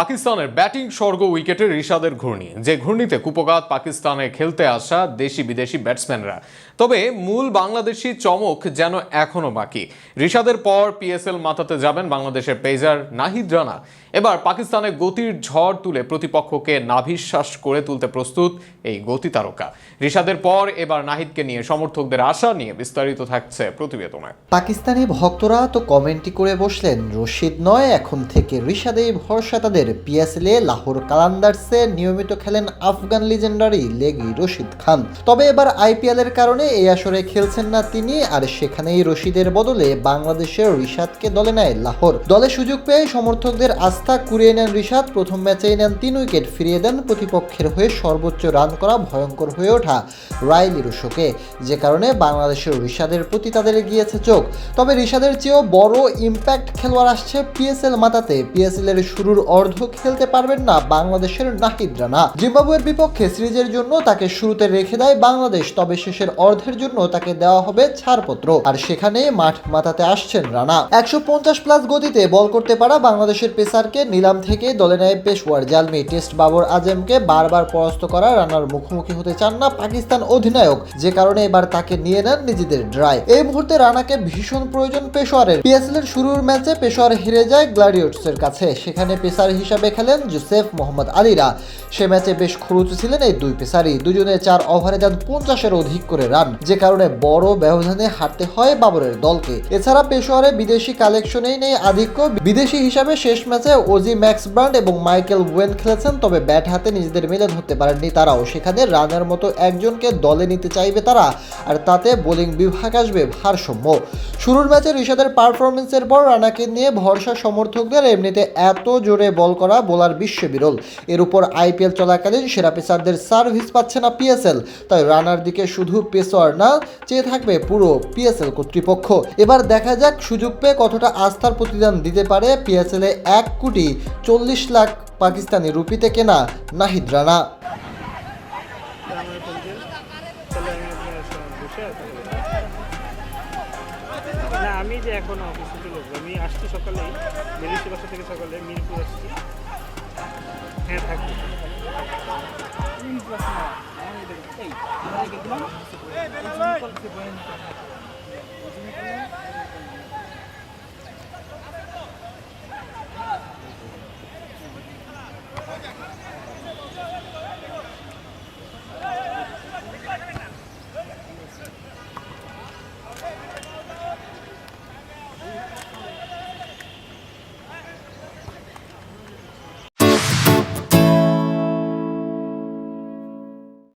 পাকিস্তানের ব্যাটিং স্বর্গ উইকেটে ঋষাদের ঘূর্ণি। যে ঘূর্ণিতে কুপগাত পাকিস্তানে খেলতে আসা দেশি বিদেশি ব্যাটসম্যানরা। তবে মূল বাংলাদেশি চমক যেন এখনও বাকি। ঋষাদের পর পিএসএল মাথাতে যাবেন বাংলাদেশের পেজার নাহিদ রানা। এবার পাকিস্তানে গতির ঝড় তুলে প্রতিপক্ষকে নাভিশ্বাস করে তুলতে প্রস্তুত এই গতি তারকা। রিশাদের পর এবার নাহিদকে নিয়ে সমর্থকদের আশা নিয়ে বিস্তারিত থাকছে প্রতিবেদনে। পাকিস্তানি ভক্তরা তো কমেন্টই করে বসলেন, রশিদ নয় এখন থেকে ঋষাদেই ভরসা তাদের। পিএসএলে লাহোর কালান্দার্সে নিয়মিত খেলেন আফগান লিজেন্ডারি লেগি রশিদ খান। তবে এবার আইপিএল এর কারণে এই আসরে খেলছেন না তিনি, আর সেখানেই রশিদের বদলে বাংলাদেশের রিশাদকে দলে নেয় লাহোর। দলে সুযোগ পেয়ে সমর্থকদের আস্থা কুড়িয়ে নেন রিশাদ। প্রথম ম্যাচেই নেন তিন উইকেট ফিরিয়ে দেন প্রতিপক্ষের হয়ে সর্বোচ্চ রান করা ভয়ঙ্কর হয়ে ওঠা রাইলি রুশোকে। যে কারণে বাংলাদেশের রিশাদের প্রতি তাদের গিয়েছে চোখ। তবে রিশাদের চেয়েও বড় ইম্প্যাক্ট খেলোয়াড় আসছে পিএসএল মাতাতে। পিএসএল এর শুরুর অর্ধ খেলতে পারবেন না বাংলাদেশের নাহিদ রানা জিম্বাবুয়ের বিপক্ষে সিরিজের জন্য তাকে শুরুতে রেখে দেয় বাংলাদেশ, তবে শেষের অর্ধের জন্য তাকে দেওয়া হবে ছাড়পত্র। আর সেখানে মাঠ মাতাতে আসছেন রানা। একশো পঞ্চাশ প্লাস গতিতে বল করতে পারা বাংলাদেশের পেসারকে নিলাম থেকে দলে নেয় পেশওয়ার। জালমি, টেস্ট বাবর আজমকে বারবার পরাস্ত করা রানার মুখোমুখি হতে চান না পাকিস্তান অধিনায়ক। যে কারণে এবার তাকে নিয়ে নেন নিজেদের ড্রাই। এই মুহূর্তে রানাকে ভীষণ প্রয়োজন পেশোয়ারের পিএসএল এর শুরুর ম্যাচে পেশোয়ার হেরে যায় গ্লাডিওটস এর কাছে। সেখানে পেসার হিসাবে খেলেন জোসেফ মোহাম্মদ আলীরা। সে ম্যাচে বেশ খরুচ ছিলেন এই দুই পেসারই দুজনে চার ওভারে দেন পঞ্চাশের অধিক করে রান, যে কারণে বড় ব্যবধানে হারতে হয় বাবরের দলকে। এছাড়া পেশোয়ারে বিদেশি কালেকশনেই নেই আধিক্য। বিদেশি হিসাবে শেষ ম্যাচে ওজি ম্যাক্স ব্রান্ড এবং মাইকেল ওয়েন খেলেছেন, তবে ব্যাট হাতে নিজেদের মেলে ধরতে পারেননি তারাও। সেখানে রানের মতো একজনকে দলে নিতে চাইবে তারা, আর তাতে বোলিং বিভাগ আসবে ভারসাম্য। শুরুর ম্যাচে ঋষাদের পারফরমেন্সের পর রানাকে নিয়ে ভরসা সমর্থকদের এমনিতে এত জোরে বল করা বোলার বিশ্ব বিরল। এর উপর আইপিএল চলাকালীন সেরা পেসারদের সার্ভিস পাচ্ছে না পিএসএল। তাই রানার দিকে শুধু পেসার না, চেয়ে থাকবে পুরো পিএসএল কর্তৃপক্ষ। এবার দেখা যাক সুযোগ পেয়ে কতটা আস্থার প্রতিদান দিতে পারে পিএসএল এ এক কোটি চল্লিশ লাখ পাকিস্তানি রুপিতে কেনা নাহিদ রানা। আমি যে এখন অফিসে চলে আসব আমি আসছি সকালে বেরিয়েছি বাসা থেকে সকালে মিরপুর আসছি হ্যাঁ থাকবে এই